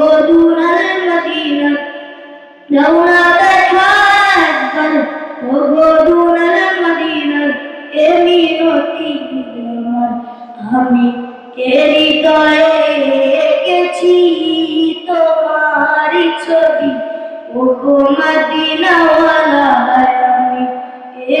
ও গো দুরাল Medina রওনা দেখা একবার ও গো দুরাল মদিনা এ মিনতি আমার আমি এ হৃদয়ে এঁকেছি তোমারই ছবি ও মদিনাওয়ালা আমি এ